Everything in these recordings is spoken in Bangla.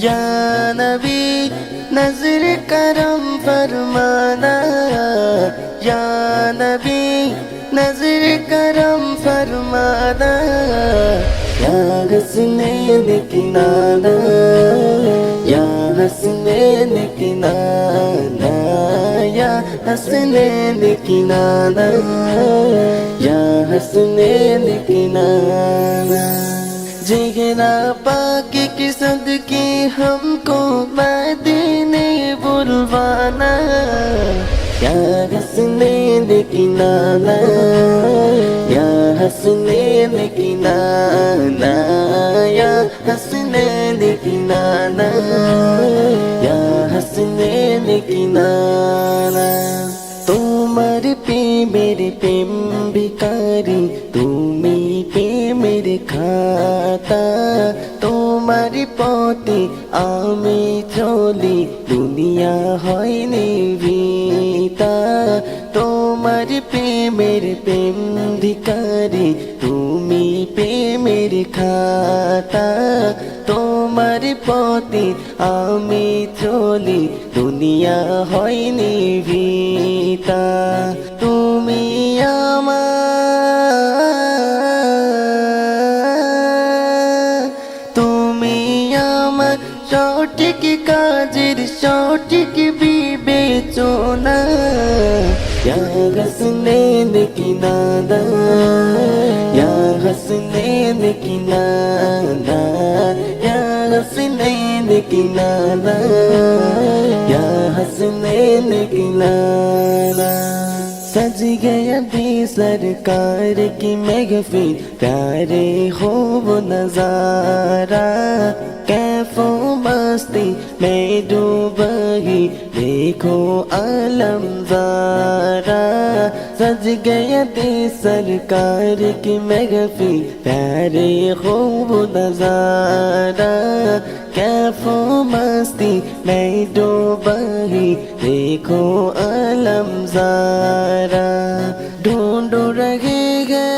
या नबी नजर करम फरमाना या नबी नजर करम फरमाना या हसनैन किनाना या हसनैन लेकिन या हसनैन लेकिन जिगना या हसनैन की सद की हमको मदीने बुलवाना। या हसने लेकिन हसनैन किनाना या हसनैन किनाना या हसनैन किनाना তোমার প্রেমের প্রেম ভিকারি তুমি প্রেমের খাতা তোমার পথে আমি চলি দুনিয়া হয়নি ভিতা তোমার প্রেমের প্রেম ভিকারি তুমি প্রেমের খাতা। তোমার পথে আমি চলি, দুনিয়া হয়নি ভিতা। তুমি আমার তুমি আমার সঠিক কাজের সঠিক বিবেচনা। या हसनैन की नादा या हसनैन की नादा या हसनैन की नादा या हसनैन की नादा गया भी सरकार की महफिल प्यारे हो वो नजारा कैफो मस्ती में डूबही देखो आलम जारा सज गया भी सरकार की महफिल प्यारे हो वो नजारा कैफो मस्ती में डूबही देखो आलम जारा ढूंढ रहे गए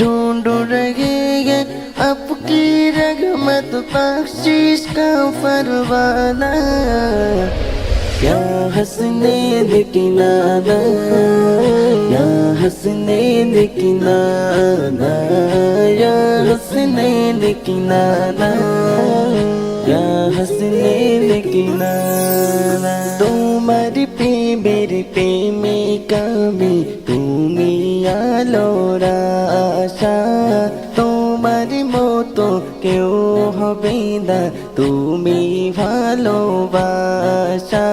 ढूंढ रहे गए आपकी रगमत बख्शिश का फरवाना या हसनैन किनारा या हसनैन किनारा या हसनैन किनारा या हसनैन किनारा তোমার প্রেমের প্রেমে কামে তুমি আলোরা আশা তোমার মতো কেউ হবে না তুমি ভালোবাসা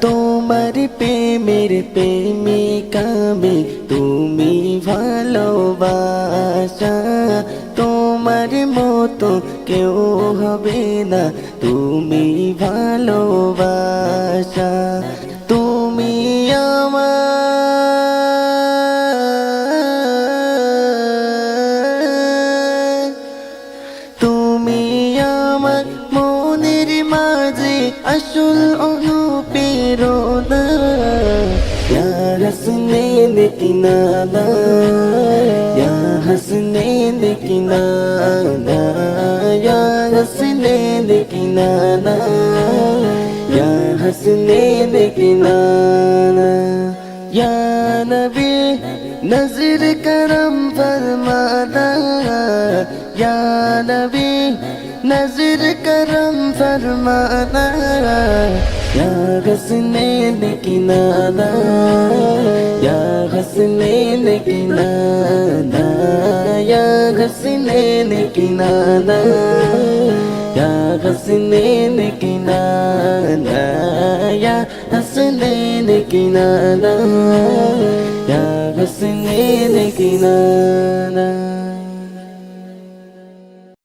তোমার প্রেমের প্রেমিকামে তুমি ভালোবাসা তোমার কেউ হবে না তুমি ভালোবাসা, তুমি আমার। তুমি আমার মনের মাঝে আসল অনুপ্রেরণা ইয়া হাসনেন یا حسنین کی نانا یا حسنین کی نانا یا نبی نظر کرم فرمانا یا نبی نظر کرم فرمانا یا حسنین کی نانا یا حسنین کی نانا या हसनैन किनारा या हसनैन किनारा या हसनैन किनारा या हसनैन किनारा